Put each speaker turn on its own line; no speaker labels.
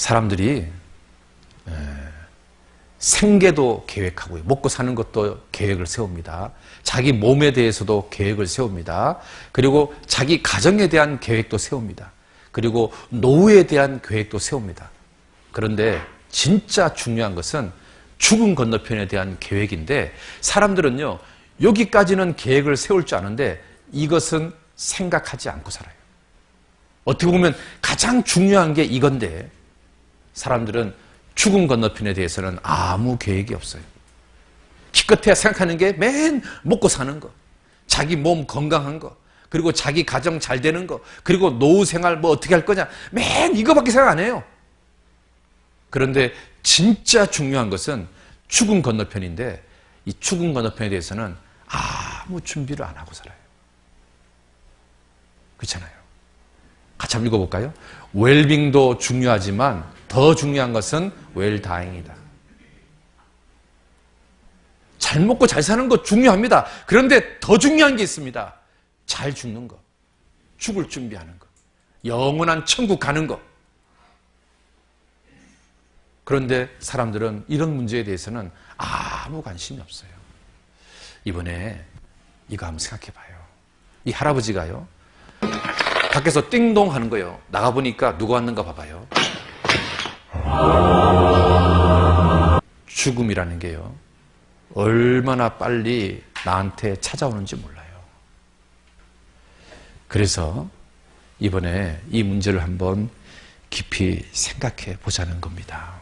사람들이 에, 생계도 계획하고요. 먹고 사는 것도 계획을 세웁니다. 자기 몸에 대해서도 계획을 세웁니다. 그리고 자기 가정에 대한 계획도 세웁니다. 그리고 노후에 대한 계획도 세웁니다. 그런데 진짜 중요한 것은 죽음 건너편에 대한 계획인데 사람들은요, 여기까지는 계획을 세울 줄 아는데 이것은 생각하지 않고 살아요. 어떻게 보면 가장 중요한 게 이건데 사람들은 죽음 건너편에 대해서는 아무 계획이 없어요. 기껏해야 생각하는 게 맨 먹고 사는 거, 자기 몸 건강한 거, 그리고 자기 가정 잘 되는 거, 그리고 노후 생활 뭐 어떻게 할 거냐, 맨 이거밖에 생각 안 해요. 그런데 진짜 중요한 것은 죽음 건너편인데 이 죽음 건너편에 대해서는 아무 준비를 안 하고 살아요. 그렇잖아요. 같이 한번 읽어볼까요? 웰빙도 중요하지만 더 중요한 것은 웰다잉이다. 잘 먹고 잘 사는 거 중요합니다. 그런데 더 중요한 게 있습니다. 잘 죽는 거. 죽을 준비하는 거. 영원한 천국 가는 거. 그런데 사람들은 이런 문제에 대해서는 아무 관심이 없어요. 이번에 이거 한번 생각해 봐요. 이 할아버지가요. 밖에서 띵동 하는 거예요. 나가보니까 누가 왔는가 봐봐요. 죽음이라는 게요. 얼마나 빨리 나한테 찾아오는지 몰라요. 그래서 이번에 이 문제를 한번 깊이 생각해 보자는 겁니다.